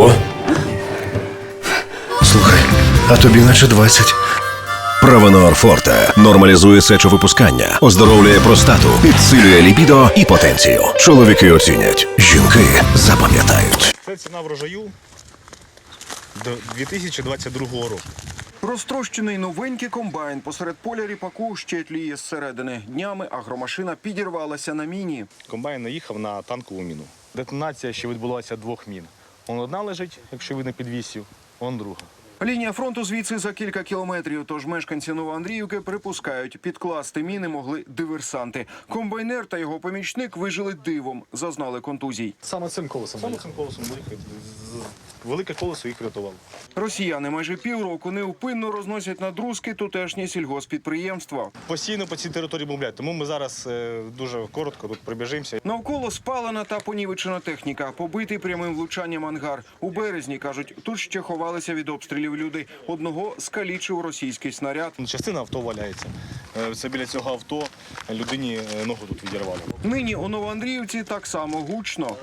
Ого. Слухай, а тобі наче 20. Правонор Форте нормалізує сечовипускання, оздоровлює простату, підсилює ліпідо і потенцію. Чоловіки оцінять, жінки запам'ятають. Це ціна врожаю до 2022 року. Розтрощений новенький комбайн посеред поля ріпаку ще тліє зсередини. Днями агромашина підірвалася на міні. Комбайн наїхав на танкову міну. Детонація ще відбулася двох мін. Он одна лежить, якщо видно підвісів, вон друга. Лінія фронту звідси за кілька кілометрів. Тож мешканці Новоандріївки припускають, підкласти міни могли диверсанти. Комбайнер та його помічник вижили дивом, зазнали контузій. Саме цим колесом. Саме цим колесом. Велике колесо їх врятувало. Росіяни майже півроку невпинно розносять надрузки тутешні сільгоспідприємства. Постійно по цій території бомблять, тому ми зараз е, дуже коротко тут прибіжимося. Навколо спалена та понівечена техніка, побитий прямим влучанням ангар. У березні кажуть, тут ще ховалися від обстрілів люди. Одного скалічив російський снаряд. Частина авто валяється. Е, Це біля цього авто людині е, ногу тут відірвало. Нині у Новоандріївці так само гучно.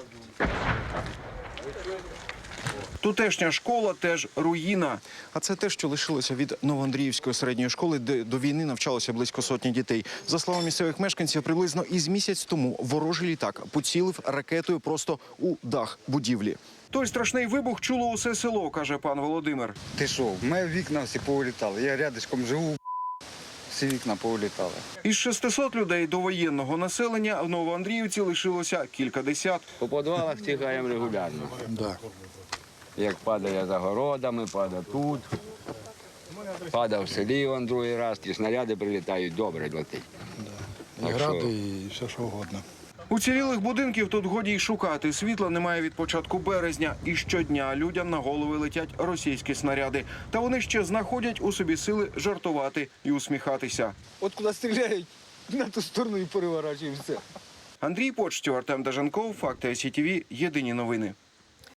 Тутешня школа теж руїна. А це те, що лишилося від Новоандріївської середньої школи, де до війни навчалося близько сотні дітей. За словами місцевих мешканців, приблизно із місяць тому ворожий літак поцілив ракетою просто у дах будівлі. Той страшний вибух чуло усе село, каже пан Володимир. Ти що, в мене вікна всі повилітали. Я рядишком живу, всі вікна повилітали. Із 600 людей до воєнного населення в Новоандріївці лишилося кількадесят. По подвалах тікаємо регулярно. Да. Як падає за городами, падає тут. Падав в селі он другий раз, ті снаряди прилітають, добре летить. Що- Гради і все що угодно. Уцілілих будинків тут годі й шукати. Світла немає від початку березня, і щодня людям на голови летять російські снаряди. Та вони ще знаходять у собі сили жартувати і усміхатися. От куди стріляють, на ту сторону і переворачуємо все. Андрій Почтів, Артем Даженков, Факти СІТВ, Єдині новини.